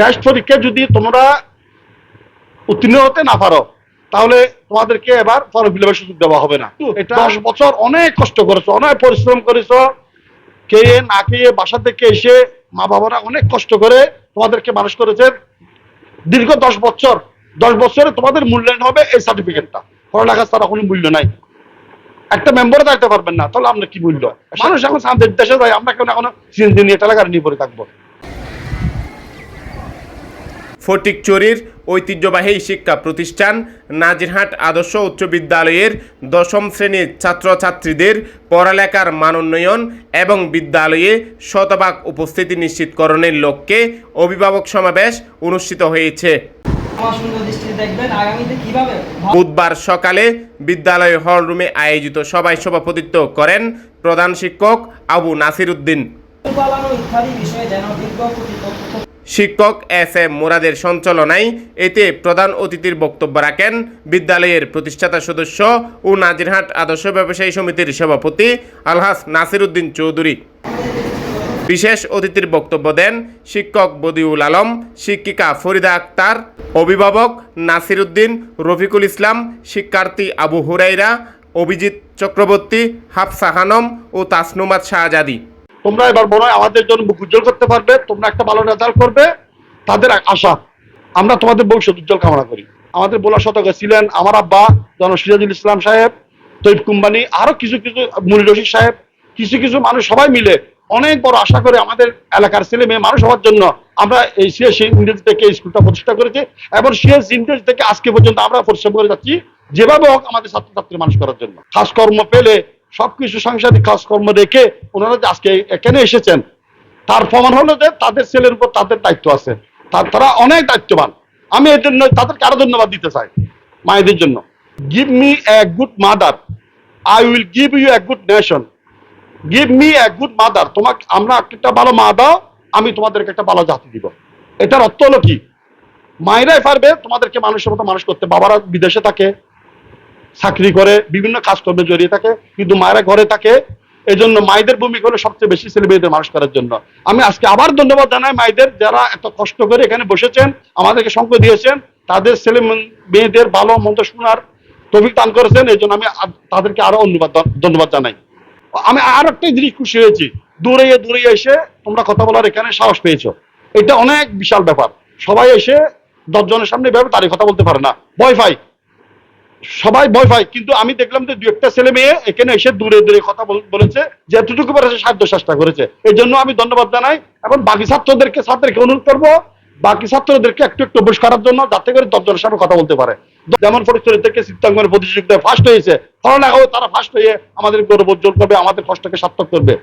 Test পরীক্ষা যদি তোমরা উত্তীর্ণ হতে না পারো তাহলে তোমাদেরকে এবার ফর্ম ফিল সুযোগ দেওয়া হবে না। এটা দশ বছর অনেক কষ্ট করেছ অনেক পরিশ্রম করেছ। খেয়ে না খেয়ে বাসা থেকে এসে মা বাবারা অনেক কষ্ট করে তোমাদেরকে মানুষ করেছে। দীর্ঘ দশ বছর দশ বছরে তোমাদের মূল্যায়ন হবে এই সার্টিফিকেটটা পড়ালেখা ছাড়া কোনো মূল্য নাই। একটা মেম্বারে থাকতে পারবেন না তাহলে আপনার কি মূল্য? মানুষ এখন আমাদের দেশে যায় আমরা কেন এখন সিএনজি নিয়ে টাকা নিয়ে পড়ে থাকব? ফটিকচুরির ঐতিহ্যবাহী শিক্ষা প্রতিষ্ঠান নাজিরহাট আদর্শ উচ্চ বিদ্যালয়ের দশম শ্রেণির ছাত্রছাত্রীদের পড়ালেখার মানোন্নয়ন এবং বিদ্যালয়ে শতভাগ উপস্থিতি নিশ্চিতকরণের লক্ষ্যে অভিভাবক সমাবেশ অনুষ্ঠিত হয়েছে। বুধবার সকালে বিদ্যালয় হল রুমে আয়োজিত সভায় সভাপতিত্ব করেন প্রধান শিক্ষক আবু নাসির উদ্দিন। শিক্ষক এস এম মুরাদের সঞ্চালনায় এতে প্রধান অতিথির বক্তব্য রাখেন বিদ্যালয়ের প্রতিষ্ঠাতা সদস্য ও নাজিরহাট আদর্শ ব্যবসায়ী সমিতির সভাপতি আলহাস নাসির উদ্দিন চৌধুরী। বিশেষ অতিথির বক্তব্য দেন শিক্ষক বদিউল আলম, শিক্ষিকা ফরিদা আক্তার, অভিভাবক নাসির উদ্দিন রফিকুল ইসলাম, শিক্ষার্থী আবু হুরাইরা, অভিজিৎ চক্রবর্তী, হাফসা হানম ও তাসনুমাত শাহজাদি। তোমরা এবার মনে হয় আমাদের জন্য মুখ উজ্জ্বল করতে পারবে, তোমরা একটা ভালো রেজাল্ট করবে, তাদের আশা। আমরা তোমাদের ভবিষ্যৎ উজ্জ্বল কামনা করি। আমাদের বলার শতকে ছিলেন আমার আব্বা জন সিরাজুল ইসলাম সাহেব, তৈব কুম্বানি, আরও কিছু কিছু মুল রশিদ সাহেব, কিছু কিছু মানুষ সবাই মিলে অনেক বড় আশা করে আমাদের এলাকার ছেলে মেয়ে মানুষ হওয়ার জন্য আমরা এই সিএস ইন্ডিয়াজ থেকে স্কুলটা প্রতিষ্ঠা করেছি এবং সিএস ইন্ডিয়াজ থেকে আজকে পর্যন্ত আমরা পরিশ্রম করে যাচ্ছি, যেভাবে হোক আমাদের ছাত্রছাত্রী মানুষ করার জন্য। কাজকর্ম পেলে সবকিছু সাংসারিক কাজকর্ম রেখে ওনারা আজকে এখানে এসেছেন, তার প্রমাণ হলো যে তাদের ছেলের উপর তাদের দায়িত্ব আছে। তার- তারা অনেক দায়িত্ববান। আমি এর জন্য তাদেরকে আরও ধন্যবাদ দিতে চাই মায়েদের জন্য। Give me a good mother I will give you a good nation give me a good mother তোমাকে আমরা একটা ভালো মা দাও, আমি তোমাদেরকে একটা ভালো জাতি দিব। এটার অর্থ হলো কি? মায়েরাই পারবে তোমাদেরকে মানুষের মতো মানুষ করতে। বাবারা বিদেশে থাকে চাকরি করে, বিভিন্ন কাজকর্মে জড়িয়ে থাকে, কিন্তু মায়েরা ঘরে থাকে। এই জন্য মায়েদের ভূমিকা হলো সবচেয়ে বেশি ছেলে মেয়েদের মানুষ করার জন্য। আমি আজকে আবার ধন্যবাদ জানাই মায়েদের, যারা এত কষ্ট করে এখানে বসেছেন, আমাদেরকে সঙ্গ দিয়েছেন। তাদের ছেলে মেয়েদের ভালো মন্দ শোনার তফিক দান করেছেন এই জন্য আমি তাদেরকে আরও ধন্যবাদ ধন্যবাদ জানাই। আমি আর একটা জিনিস খুশি হয়েছি। দূরে দূরে এসে তোমরা কথা বলার এখানে সাহস পেয়েছ। এটা অনেক বিশাল ব্যাপার। সবাই এসে দশজনের সামনে ভাবে তারই কথা বলতে পারে না। ভয় পাই। সবাই ভয় পায়, কিন্তু আমি দেখলাম যে দু একটা ছেলে মেয়ে এখানে এসে দূরে দূরে কথা বলেছে, যে এতটুকু পেরেছে সাহায্য চেষ্টা করেছে। এই জন্য আমি ধন্যবাদ জানাই। এবং বাকি ছাত্রদেরকে ছাত্রকে অনুরোধ করব, বাকি ছাত্রদেরকে একটু একটু অভ্যাস করার জন্য, যাতে করে দশজনের সামনে কথা বলতে পারে। যেমন পরিচয় থেকে চিত্তাঙ্গনের প্রতিযোগিতায় ফার্স্ট হয়েছে। পড়ালেখাও তারা ফার্স্ট হয়ে আমাদের গৌরব উজ্জ্বল করবে, আমাদের কষ্টকে সার্থক করবে।